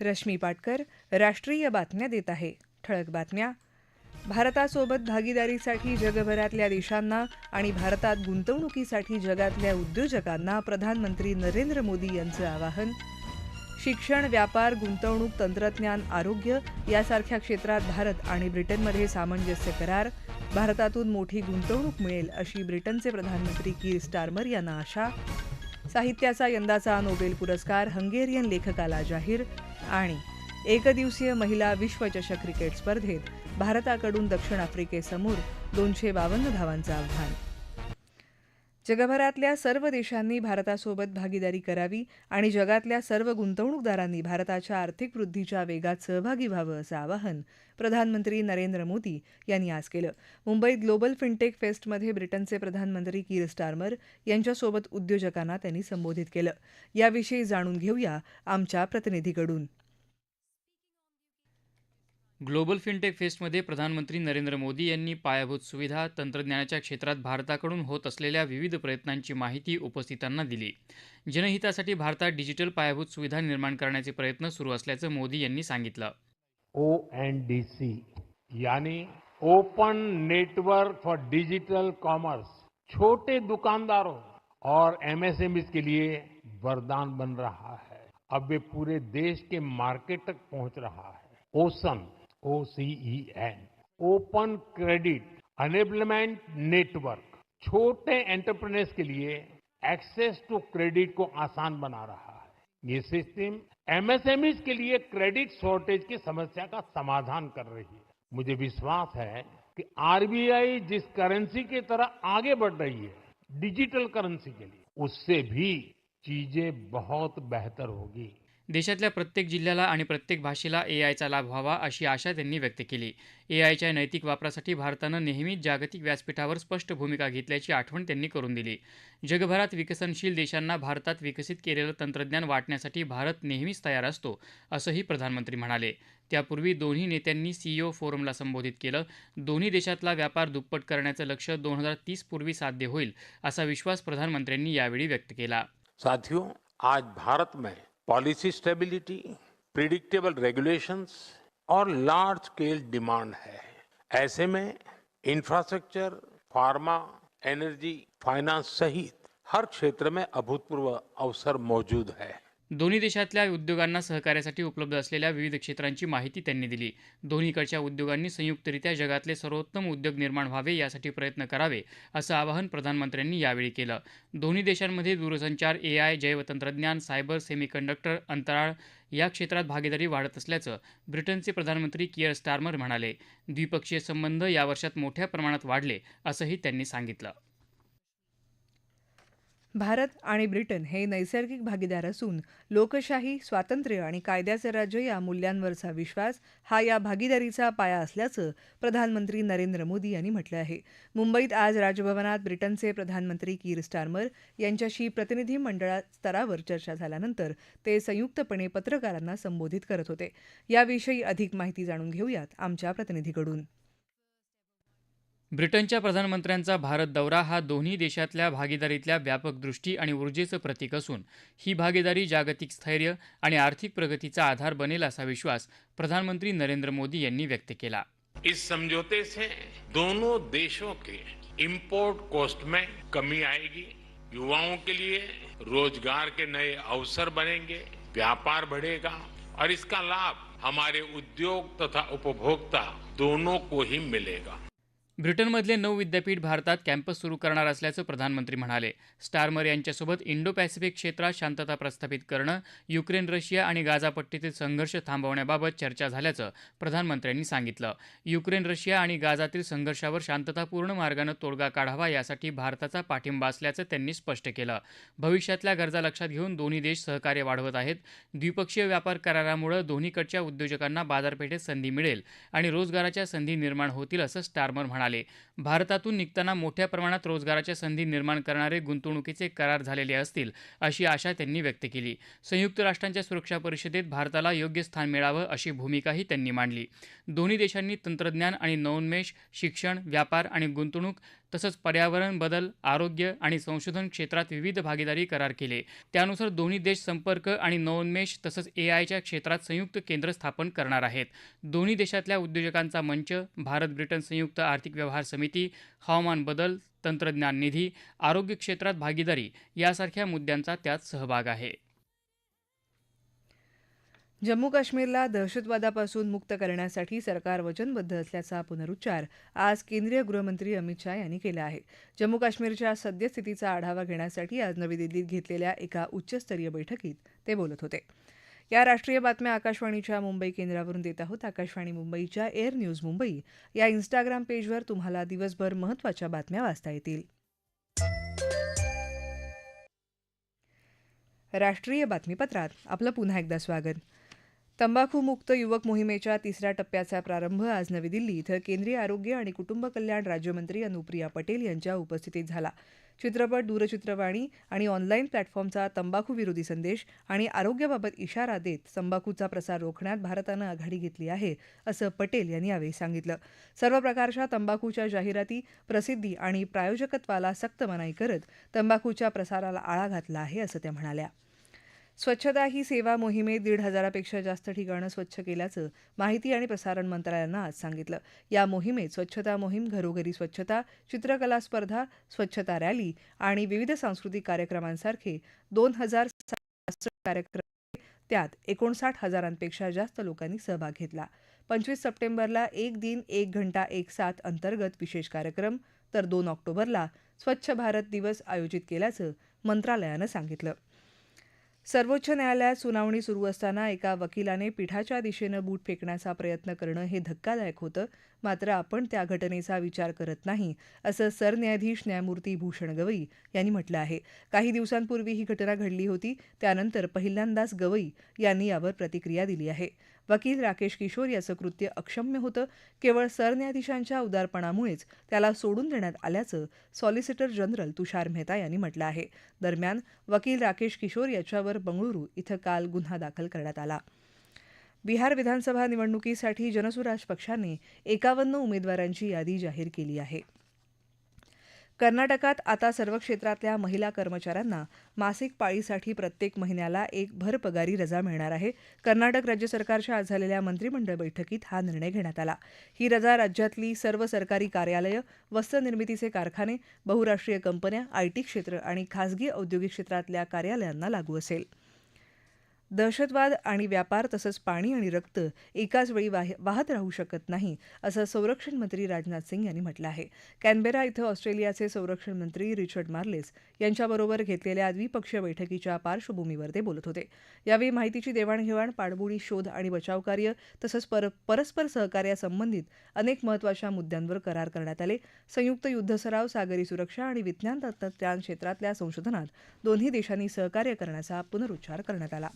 रश्मी पाटकर राष्ट्रीय बातम्या देत आहे. ठळक बातम्या. भारतासोबत भागीदारीसाठी जगभरातल्या देशांना आणि भारतात गुंतवणुकीसाठी जगातल्या उद्योजकांना प्रधानमंत्री नरेंद्र मोदी यांचं आवाहन. शिक्षण व्यापार गुंतवणूक तंत्रज्ञान आरोग्य यासारख्या क्षेत्रात भारत आणि ब्रिटनमध्ये सामंजस्य करार. भारतातून मोठी गुंतवणूक मिळेल अशी ब्रिटनचे प्रधानमंत्री कीर स्टार्मर यांना आशा. साहित्याचा यंदाचा नोबेल पुरस्कार हंगेरियन लेखकाला जाहीर. आणि एकदिवसीय महिला विश्वचषक क्रिकेट स्पर्धेत भारताकडून दक्षिण आफ्रिकेसमोर दोनशे बावन्न धावांचं आव्हान. जगभरातल्या सर्व देशांनी भारतासोबत भागीदारी करावी आणि जगातल्या सर्व गुंतवणूकदारांनी भारताच्या आर्थिक वृद्धीच्या वेगात सहभागी व्हावं असं आवाहन प्रधानमंत्री नरेंद्र मोदी यांनी आज केलं. मुंबईत ग्लोबल फिनटेक फेस्टमध्ये ब्रिटनचे प्रधानमंत्री कीर स्टार्मर यांच्यासोबत उद्योजकांना त्यांनी संबोधित केलं. याविषयी जाणून घेऊया आमच्या प्रतिनिधीकडून. ग्लोबल फिनटेक फेस्टमध्ये प्रधानमंत्री नरेंद्र मोदी यांनी पायाभूत सुविधा तंत्रज्ञानाच्या क्षेत्रात भारताकडून होत असलेल्या विविध प्रयत्नांची माहिती उपस्थितांना दिली. जनहितासाठी भारतात डिजिटल पायाभूत सुविधा निर्माण करण्याचे प्रयत्न सुरू असल्याचं मोदी यांनी सांगितलं. ओ एन डी सी यानी open network for digital commerce. छोटे दुकानदारों और एमएसएमईज के लिए वरदान बन रहा है. अब वे पूरे देश के मार्केट तक पहुंच रहा है. OCEN O C E N open credit enablement network छोटे एंटरप्रेन्योर्स के लिए एक्सेस टू क्रेडिट को आसान बना रहा है। ये सिस्टम एमएसएमईज के लिए क्रेडिट शॉर्टेज की समस्या का समाधान कर रही है। मुझे विश्वास है कि आरबीआई जिस करेंसी की तरह आगे बढ़ रही है डिजिटल करेंसी के लिए, उससे भी चीज़ें बहुत बेहतर होगी। देशातल्या प्रत्येक जिल्ह्याला आणि प्रत्येक भाषेला ए आयचा लाभ व्हावा अशी आशा त्यांनी व्यक्त केली. ए आयच्या नैतिक वापरासाठी भारतानं नेहमीच जागतिक व्यासपीठावर स्पष्ट भूमिका घेतल्याची आठवण त्यांनी करून दिली. जगभरात विकसनशील देशांना भारतात विकसित केलेलं तंत्रज्ञान वाटण्यासाठी भारत नेहमीच तयार असतो असंही प्रधानमंत्री म्हणाले. त्यापूर्वी दोन्ही नेत्यांनी सीईओ फोरमला संबोधित केलं दोन्ही देशातला व्यापार दुप्पट करण्याचं लक्ष दोन हजार तीस पूर्वी साध्य होईल असा विश्वास प्रधानमंत्र्यांनी यावेळी व्यक्त केला. साथियों आज भारत में पॉलिसी स्टेबिलिटी, प्रिडिक्टेबल रेगुलेशंस और लार्ज स्केल डिमांड है। ऐसे में इंफ्रास्ट्रक्चर, फार्मा, एनर्जी, फाइनेंस सहित हर क्षेत्र में अभूतपूर्व अवसर मौजूद है। दोन्ही देशातल्या उद्योगांना सहकार्यासाठी उपलब्ध असलेल्या विविध क्षेत्रांची माहिती त्यांनी दिली. दोन्हीकडच्या उद्योगांनी संयुक्तरित्या जगातले सर्वोत्तम उद्योग निर्माण व्हावे यासाठी प्रयत्न करावे असं आवाहन प्रधानमंत्र्यांनी यावेळी केलं. दोन्ही देशांमध्ये दूरसंचार ए आय जैवतंत्रज्ञान सायबर सेमीकंडक्टर अंतराळ या क्षेत्रात भागीदारी वाढत असल्याचं ब्रिटनचे प्रधानमंत्री किअर स्टारमर म्हणाले. द्विपक्षीय संबंध या वर्षात मोठ्या प्रमाणात वाढले असंही त्यांनी सांगितलं. भारत आणि ब्रिटन हे नैसर्गिक भागीदार असून लोकशाही स्वातंत्र्य आणि कायद्याचे राज्य या मूल्यांवरचा विश्वास हा या भागीदारीचा पाया असल्याचं प्रधानमंत्री नरेंद्र मोदी यांनी म्हटलं आहे. मुंबईत आज राजभवनात ब्रिटनचे प्रधानमंत्री कीर स्टार्मर यांच्याशी प्रतिनिधी मंडळा स्तरावर चर्चा झाल्यानंतर ते संयुक्तपणे पत्रकारांना संबोधित करत होते. याविषयी अधिक माहिती जाणून घेऊयात आमच्या प्रतिनिधीकडून. ब्रिटनच्या प्रधानमंत्र्यांचा भारत दौरा हा दोन्ही देशातल्या भागीदारीतल्या व्यापक दृष्टी आणि ऊर्जेचं प्रतीक असून ही भागीदारी जागतिक स्थैर्य आणि आर्थिक प्रगतीचा आधार बनेल असा विश्वास प्रधानमंत्री नरेंद्र मोदी यांनी व्यक्त केला. इस समझौते से दोनों देशों के इम्पोर्ट कॉस्ट में कमी आएगी। युवाओं के लिए रोजगार के नए अवसर बनेंगे व्यापार बढ़ेगा और इसका लाभ हमारे उद्योग तथा उपभोक्ता दोनों को ही मिलेगा। ब्रिटनमधले नऊ विद्यापीठ भारतात कॅम्पस सुरू करणार असल्याचं प्रधानमंत्री म्हणाले. स्टारमर यांच्यासोबत इंडो पॅसिफिक क्षेत्रात शांतता प्रस्थापित करणं युक्रेन रशिया आणि गाझापट्टीतील संघर्ष थांबवण्याबाबत चर्चा झाल्याचं प्रधानमंत्र्यांनी सांगितलं. युक्रेन रशिया आणि गाझातील संघर्षावर शांततापूर्ण मार्गानं तोडगा काढावा यासाठी भारताचा पाठिंबा असल्याचं त्यांनी स्पष्ट केलं. भविष्यातल्या गरजा लक्षात घेऊन दोन्ही देश सहकार्य वाढवत आहेत. द्विपक्षीय व्यापार करारामुळे दोन्हीकडच्या उद्योजकांना बाजारपेठेत संधी मिळेल आणि रोजगाराच्या संधी निर्माण होतील असं स्टारमर म्हणाले. भारतातून निघताना मोठ्या प्रमाणात रोजगाराच्या संधी निर्माण करणारे गुंतवणुकीचे करार झालेले असतील अशी आशा त्यांनी व्यक्त केली. संयुक्त राष्ट्रांच्या सुरक्षा परिषदेत भारताला योग्य स्थान मिळावं अशी भूमिकाही त्यांनी मांडली. दोन्ही देशांनी तंत्रज्ञान आणि नवोन्मेष शिक्षण व्यापार आणि गुंतवणूक तसंच पर्यावरण बदल आरोग्य आणि संशोधन क्षेत्रात विविध भागीदारी करार केले. त्यानुसार दोन्ही देश संपर्क आणि नवोन्मेष तसंच ए आयच्या क्षेत्रात संयुक्त केंद्र स्थापन करणार आहेत. दोन्ही देशातल्या उद्योजकांचा मंच भारत ब्रिटन संयुक्त आर्थिक व्यवहार समिती हवामान बदल तंत्रज्ञान निधी आरोग्य क्षेत्रात भागीदारी यासारख्या मुद्द्यांचा त्यात सहभाग आहे. जम्मू काश्मीरला दहशतवादापासून मुक्त करण्यासाठी सरकार वचनबद्ध असल्याचा पुनरुच्चार आज केंद्रीय गृहमंत्री अमित शाह यांनी केला आहे. जम्मू काश्मीरच्या सद्यस्थितीचा आढावा घेण्यासाठी आज नवी दिल्लीत घेतलेल्या एका उच्चस्तरीय बैठकीत ते बोलत होते. या राष्ट्रीय बातम्या आकाशवाणीच्या मुंबई केंद्रावरून देत आहोत. आकाशवाणी मुंबईच्या एअर न्यूज मुंबई. या इन्स्टाग्राम पेजवर तुम्हाला दिवसभर महत्त्वाच्या बातम्या वाचता येतील. राष्ट्रीय बातमीपत्रात आपलं पुन्हा एकदा स्वागत. तंबाखूमुक्त युवक मोहिमेच्या तिसऱ्या टप्प्याचा प्रारंभ आज नवी दिल्ली इथं केंद्रीय आरोग्य आणि कुटुंब कल्याण राज्यमंत्री अनुप्रिया पटेल यांच्या उपस्थितीत झाला. चित्रपट दूरचित्रवाणी आणि ऑनलाईन प्लॅटफॉर्मचा तंबाखू विरोधी संदेश आणि आरोग्याबाबत इशारा देत तंबाखूचा प्रसार रोखण्यात भारतानं आघाडी घेतली आहे असं पटेल यांनी यावेळी सांगितलं. सर्व प्रकारच्या तंबाखूच्या जाहिराती प्रसिद्धी आणि प्रायोजकत्वाला सक्त मनाई करत तंबाखूच्या प्रसाराला आळा घातला आहे असं त्या म्हणाल्या. स्वच्छता ही सेवा मोहिमेत दीड हजारापेक्षा जास्त ठिकाणं स्वच्छ केल्याचं माहिती आणि प्रसारण मंत्रालयानं आज सांगितलं. या मोहिमेत स्वच्छता मोहीम घरोघरी स्वच्छता चित्रकला स्पर्धा स्वच्छता रॅली आणि विविध सांस्कृतिक कार्यक्रमांसारखे दोन हजार कार्यक्रम त्यात एकोणसाठ हजारांपेक्षा जास्त लोकांनी सहभाग घेतला. पंचवीस सप्टेंबरला एक दिन एक घंटा एक सात अंतर्गत विशेष कार्यक्रम तर दोन ऑक्टोबरला स्वच्छ भारत दिवस आयोजित केल्याचं मंत्रालयानं सांगितलं. सर्वोच्च न्यायालयात सुनावणी सुरू असताना एका वकिलाने पीठाच्या दिशेनं बूट फेकण्याचा प्रयत्न करणं हे धक्कादायक होतं. मात्र आपण त्या घटनेचा विचार करत नाही असं सरन्यायाधीश न्यायमूर्ती भूषण गवई यांनी म्हटलं आहे. काही दिवसांपूर्वी ही घटना घडली होती त्यानंतर पहिल्यांदाच गवई यांनी यावर प्रतिक्रिया दिली आहे. वकील राकेश किशोर याचं कृत्य अक्षम्य होतं. केवळ सरन्यायाधीशांच्या उदारपणामुळेच त्याला सोडून देण्यात आल्याचं सॉलिसिटर जनरल तुषार मेहता यांनी म्हटलं आहे. दरम्यान वकील राकेश किशोर याच्यावर बंगळुरू इथं काल गुन्हा दाखल करण्यात आला. बिहार विधानसभा निवडणुकीसाठी जनसुराज पक्षाने एकावन्न उमेदवारांची यादी जाहीर केली आहे. कर्नाटकात आता सर्व क्षेत्रातल्या महिला कर्मचाऱ्यांना मासिक पाळीसाठी प्रत्येक महिन्याला एक भरपगारी रजा मिळणार आहे. कर्नाटक राज्य सरकारच्या आज झालेल्या मंत्रिमंडळ बैठकीत हा निर्णय घेण्यात आला. ही रजा राज्यातली सर्व सरकारी कार्यालयं वस्त्रनिर्मितीचे कारखाने बहुराष्ट्रीय कंपन्या आयटी क्षेत्र आणि खासगी औद्योगिक क्षेत्रातल्या कार्यालयांना लागू असेल. दहशतवाद आणि व्यापार तसंच पाणी आणि रक्त एकाच वेळी वाहत राहू शकत नाही असं संरक्षण मंत्री राजनाथ सिंग यांनी म्हटलं आहे. कॅनबेरा इथं ऑस्ट्रेलियाचे संरक्षण मंत्री रिचर्ड मार्लेस यांच्याबरोबर घेतलेल्या द्विपक्षीय बैठकीच्या पार्श्वभूमीवर ते बोलत होते. यावेळी माहितीची देवाणघेवाण पाणबुडी शोध आणि बचावकार्य तसंच पर परस्पर सहकार्यासंबंधित अनेक महत्त्वाच्या मुद्द्यांवर करार करण्यात आले. संयुक्त युद्ध सराव सागरी सुरक्षा आणि विज्ञान तंत्रज्ञान क्षेत्रातल्या संशोधनात दोन्ही देशांनी सहकार्य करण्याचा पुनरुच्चार करण्यात आला.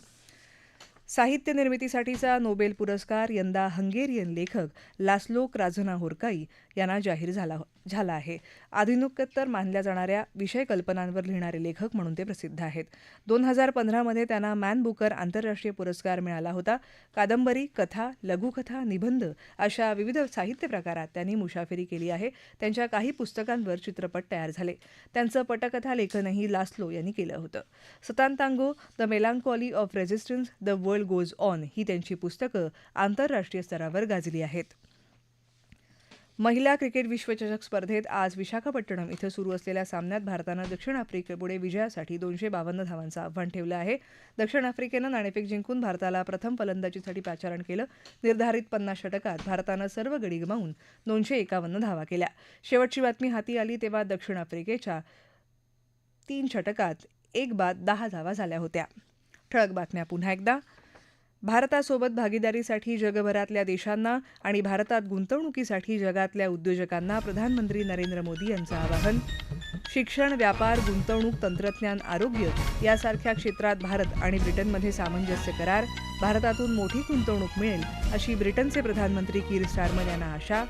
साहित्य निर्मितीसाठीचा नोबेल पुरस्कार यंदा हंगेरियन लेखक लास्लो क्राझना होरकाई यांना जाहीर झाला झाला आहे. आधुनिकोत्तर मानल्या जाणाऱ्या विषय कल्पनांवर लिहिणारे लेखक म्हणून ते प्रसिद्ध आहेत. दोन हजार पंधरामध्ये त्यांना मॅन बुकर आंतरराष्ट्रीय पुरस्कार मिळाला होता. कादंबरी कथा लघुकथा निबंध अशा विविध साहित्य प्रकारात त्यांनी मुसाफिरी केली आहे. त्यांच्या काही पुस्तकांवर चित्रपट तयार झाले. त्यांचं पटकथा लेखनही लास्लो यांनी केलं होतं. Satantango the melancholy of resistance the world goes on ही त्यांची पुस्तकं आंतरराष्ट्रीय स्तरावर गाजली आहेत. महिला क्रिकेट विश्वचषक स्पर्धेत आज विशाखापट्टणम इथं सुरू असलेल्या सामन्यात भारतानं दक्षिण आफ्रिकेपुढे विजयासाठी दोनशे बावन्न धावांचं आव्हान ठेवलं आहे. दक्षिण आफ्रिकेनं नाणेफेक जिंकून भारताला प्रथम फलंदाजीसाठी पाचारण केलं. निर्धारित पन्नास षटकात भारतानं सर्व गडी गमावून दोनशे एकावन्न धावा केल्या. शेवटची बातमी हाती आली तेव्हा दक्षिण आफ्रिकेच्या तीन षटकात एक बाद दहा धावा झाल्या होत्या. ठळक बातम्या पुन्हा एकदा. भारतासोबत भागीदारीसाठी जगभरातल्या देशांना आणि भारतात गुंतवणुकीसाठी जगातल्या उद्योजकांना प्रधानमंत्री नरेंद्र मोदी यांचं आवाहन. शिक्षण व्यापार गुंतवणूक तंत्रज्ञान आरोग्य यासारख्या क्षेत्रात भारत आणि ब्रिटनमध्ये सामंजस्य करार भारतातून मोठी गुंतवणूक मिळेल अशी ब्रिटनचे प्रधानमंत्री कीर स्टारमर यांना आशा.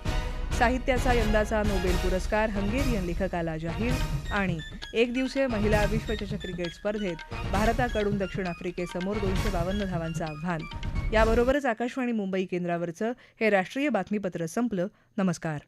साहित्याचा यंदाचा नोबेल पुरस्कार हंगेरियन लेखकाला जाहीर आणि एक दिवसीय महिला विश्वचषक क्रिकेट स्पर्धेत भारताकडून दक्षिण आफ्रिकेसमोर दोनशे बावन्न धावांचं आव्हान. याबरोबरच आकाशवाणी मुंबई केंद्रावरचं हे राष्ट्रीय बातमीपत्र संपलं. नमस्कार.